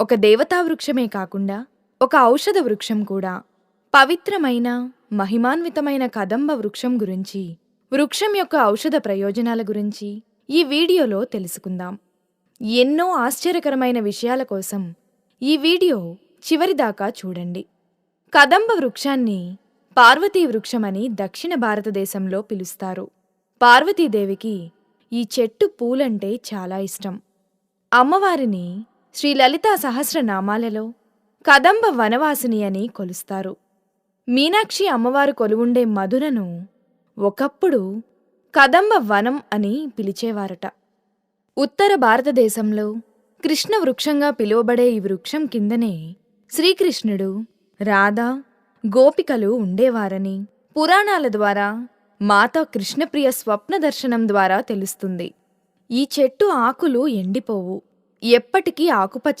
ఒక దేవతా వృక్షమే కాకుండా ఒక ఔషధ వృక్షం కూడా. పవిత్రమైన మహిమాన్వితమైన కదంబ వృక్షం గురించి వృక్షం యొక్క ఔషధ ప్రయోజనాల గురించి ఈ వీడియోలో తెలుసుకుందాం. ఎన్నో ఆశ్చర్యకరమైన విషయాల కోసం ఈ వీడియో చివరిదాకా చూడండి. కదంబ వృక్షాన్ని పార్వతీ వృక్షమని దక్షిణ భారతదేశంలో పిలుస్తారు. పార్వతీదేవికి ఈ చెట్టు పూలంటే చాలా ఇష్టం. అమ్మవారిని శ్రీ లలితా సహస్రనామాలలో కదంబ వనవాసిని అని కొలుస్తారు. మీనాక్షి అమ్మవారు కొలువుండే మధురను ఒకప్పుడు కదంబ వనం అని పిలిచేవారట. ఉత్తర భారతదేశంలో కృష్ణ వృక్షంగా పిలువబడే ఈ వృక్షం కిందనే శ్రీకృష్ణుడు రాధ గోపికలు ఉండేవారని పురాణాల ద్వారా మాత కృష్ణప్రియ స్వప్న దర్శనం ద్వారా తెలుస్తుంది. ఈ చెట్టు ఆకులు ఎండిపోవు. ఎప్పటికీ ఆకుపచ్చ